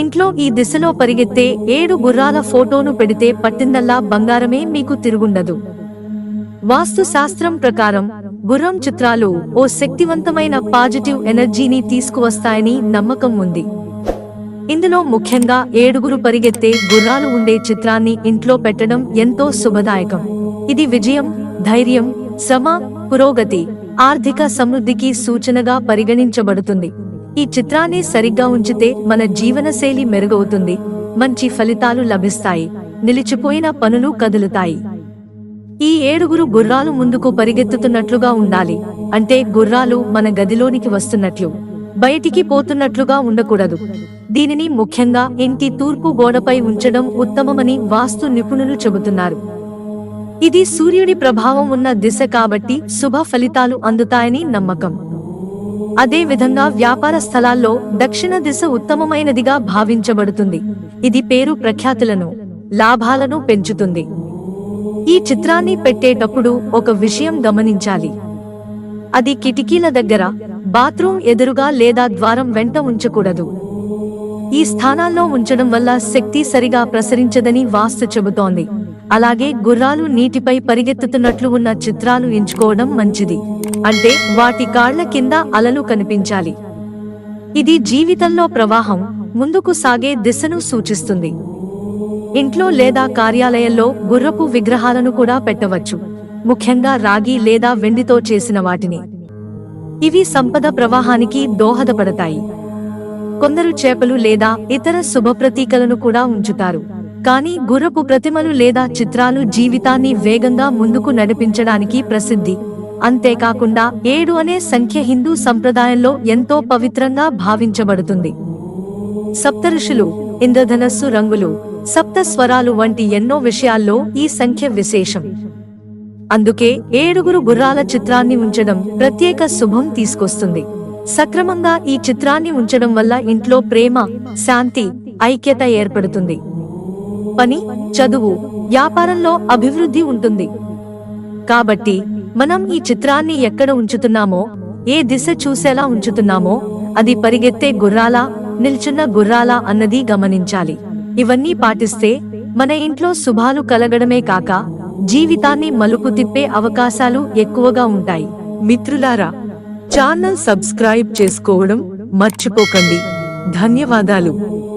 ఇంట్లో ఈ దిశలో పరిగెత్తే ఏడు గుర్రాల ఫోటోను పెడితే పట్టిందల్లా బంగారమే మీకు తిరుగుండదు. వాస్తు శాస్త్రం ప్రకారం గుర్రం చిత్రాలు ఓ శక్తివంతమైన పాజిటివ్ ఎనర్జీని తీసుకువస్తాయని నమ్మకం ఉంది. ఇందులో ముఖ్యంగా ఏడుగురు పరిగెత్తే గుర్రాలు ఉండే చిత్రాన్ని ఇంట్లో పెట్టడం ఎంతో శుభదాయకం. ఇది విజయం ధైర్యం శ్రమ పురోగతి ఆర్థిక సమృద్ధికి సూచనగా పరిగణించబడుతుంది. ఈ చిత్రాన్ని సరిగ్గా ఉంచితే మన జీవనశైలి మెరుగవుతుంది. మంచి ఫలితాలు లభిస్తాయి. నిలిచిపోయిన పనులు కదులుతాయి. ఈ ఏడుగురు గుర్రాలు ముందుకు పరిగెత్తుతున్నట్లుగా ఉండాలి. అంటే గుర్రాలు మన గదిలోనికి వస్తున్నట్లు. బయటికి పోతున్నట్లుగా ఉండకూడదు. దీనిని ముఖ్యంగా ఇంటి తూర్పు గోడపై ఉంచడం ఉత్తమమని వాస్తు నిపుణులు చెబుతున్నారు. ఇది సూర్యుడి ప్రభావం ఉన్న దిశ కాబట్టి శుభ ఫలితాలు అందుతాయని నమ్మకం. అదే విధంగా వ్యాపార స్థలాల్లో దక్షిణ దిశ ఉత్తమమైనదిగా భావించబడుతుంది. ఇది పేరు ప్రఖ్యాతులను లాభాలను పెంచుతుంది. ఈ చిత్రాన్ని పెట్టేటప్పుడు ఒక విషయం గమనించాలి. అది కిటికీల దగ్గర బాత్రూమ్ ఎదురుగా లేదా ద్వారం వెంట ఉంచకూడదు. ఈ స్థానాల్లో ఉంచడం వల్ల శక్తి సరిగా ప్రసరించదని వాస్తు చెబుతోంది. అలాగే గుర్రాలు నీటిపై పరిగెత్తుతున్నట్లు ఉన్న చిత్రాలు ఎంచుకోవడం మంచిది. అంటే వాటి కాళ్ళ కింద అలలు కనిపించాలి. ఇది జీవితంలో ప్రవాహం ముందుకు సాగే దిశను సూచిస్తుంది. ఇంట్లో లేదా కార్యాలయంలో గుర్రపు విగ్రహాలను కూడా పెట్టవచ్చు. ముఖ్యంగా రాగి లేదా వెండితో చేసిన వాటిని. ఇవి సంపద ప్రవాహానికి దోహదపడతాయి. కొందరు చేపలు లేదా ఇతర శుభ ప్రతీకలను కూడా ఉంచుతారు. కానీ గుర్రపు ప్రతిమలు లేదా చిత్రాలు జీవితాన్ని వేగంగా ముందుకు నడిపించడానికి ప్రసిద్ధి. అంతేకాకుండా ఏడు అనే సంఖ్య హిందూ సంప్రదాయంలో ఎంతో పవిత్రంగా భావించబడుతుంది. సప్తఋషులు ఇంద్రధనస్సు రంగులు సప్త స్వరాలు వంటి ఎన్నో విషయాల్లో ఈ సంఖ్య విశేషం. అందుకే ఏడుగురు గుర్రాల చిత్రాన్ని ఉంచడం ప్రత్యేక శుభం తీసుకొస్తుంది. సక్రమంగా ఈ చిత్రాన్ని ఉంచడం వల్ల ఇంట్లో ప్రేమ శాంతి ఐక్యత ఏర్పడుతుంది. పని చదువు వ్యాపారంలో అభివృద్ధి ఉంటుంది. కాబట్టి మనం ఈ చిత్రాన్ని ఎక్కడ ఉంచుతున్నామో ఏ దిశ చూసేలా ఉంచుతున్నామో అది పరిగెత్తే గుర్రాలా నిల్చున్న గుర్రాలా అన్నది గమనించాలి. ఇవన్నీ పాటిస్తే మన ఇంట్లో శుభాలు కలగడమే కాక జీవితాన్ని మలుపు తిప్పే అవకాశాలు ఎక్కువగా ఉంటాయి. మిత్రులారా ఛానల్ సబ్స్క్రైబ్ చేసుకోవడం మర్చిపోకండి. ధన్యవాదాలు.